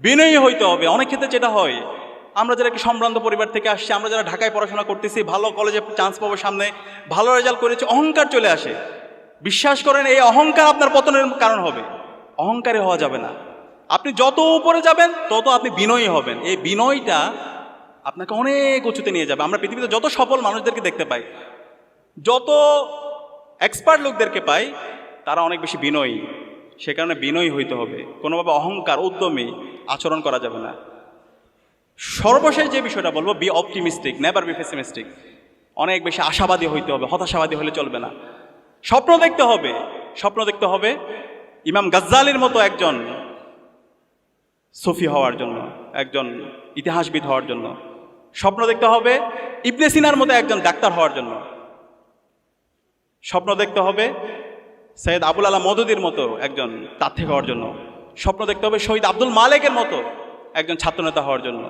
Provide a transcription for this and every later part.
বিনয়ী হইতে হবে। অনেক ক্ষেত্রে যেটা হয়, আমরা যারা একটি সম্ভ্রান্ত পরিবার থেকে আসছি, আমরা যারা ঢাকায় পড়াশোনা করতেছি, ভালো কলেজে চান্স পাবো সামনে, ভালো রেজাল্ট করেছি, অহংকার চলে আসে। বিশ্বাস করেন, এই অহংকার আপনার পতনের কারণ হবে। অহংকারী হওয়া যাবে না। আপনি যত উপরে যাবেন, তত আপনি বিনয়ী হবেন। এই বিনয়টা আপনাকে অনেক উঁচুতে নিয়ে যাবে। আমরা পৃথিবীতে যত সফল মানুষদেরকে দেখতে পাই, যত এক্সপার্ট লোকদেরকে পাই, তারা অনেক বেশি বিনয়ী। সে কারণে বিনয়ী হইতে হবে। কোনোভাবে অহংকার, উদ্যমী আচরণ করা যাবে না। সর্বশেষ যে বিষয়টা বলব be optimistic never be pessimistic অনেক বেশি আশাবাদী হইতে হবে, হতাশাবাদী হলে চলবে না। স্বপ্ন দেখতে হবে, স্বপ্ন দেখতে হবে ইমাম গাজ্জালির মতো একজন সফি হওয়ার জন্য, একজন ইতিহাসবিদ হওয়ার জন্য। স্বপ্ন দেখতে হবে ইবনে সিনার মতো একজন ডাক্তার হওয়ার জন্য। স্বপ্ন দেখতে হবে সৈয়দ আবুল আলা মদুদির মতো একজন তাত্ত্বিক হওয়ার জন্য। স্বপ্ন দেখতে হবে শহীদ আব্দুল মালেকের মতো একজন ছাত্রনেতা হওয়ার জন্য।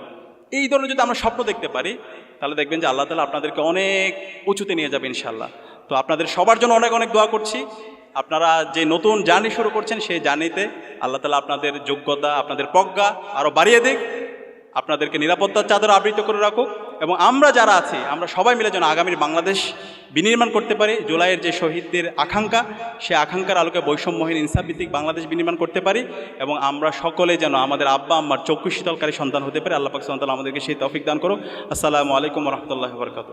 এই ধরনের যদি আমরা স্বপ্ন দেখতে পারি, তাহলে দেখবেন যে আল্লাহ তালা আপনাদেরকে অনেক উঁচুতে নিয়ে যাবে ইনশাল্লাহ তো আপনাদের সবার জন্য অনেক অনেক দোয়া করছি। আপনারা যে নতুন জার্নি শুরু করছেন, সেই জার্নিতে আল্লাহ তালা আপনাদের যোগ্যতা, আপনাদের প্রজ্ঞা আরও বাড়িয়ে দিক। আপনাদেরকে নিরাপত্তার চাদর আবৃত করে রাখুক। এবং আমরা যারা আছি, আমরা সবাই মিলে যেন আগামীর বাংলাদেশ বিনির্মাণ করতে পারে। জুলাইয়ের যে শহীদদের আকাঙ্ক্ষা, সে আকাঙ্ক্ষার আলোকে বৈষম্যহীন ইনসাফভিত্তিক বাংলাদেশ বিনির্মাণ করতে পারি এবং আমরা সকলে যেন আমাদের আব্বা, আম্মার চক্ষু শীতলকারী সন্তান হতে পারে। আল্লাহ পাক সন্তান আমাদেরকে সেই তফিক দান করো আসসালামু আলাইকুম রহমতুল্লাহ বরকাত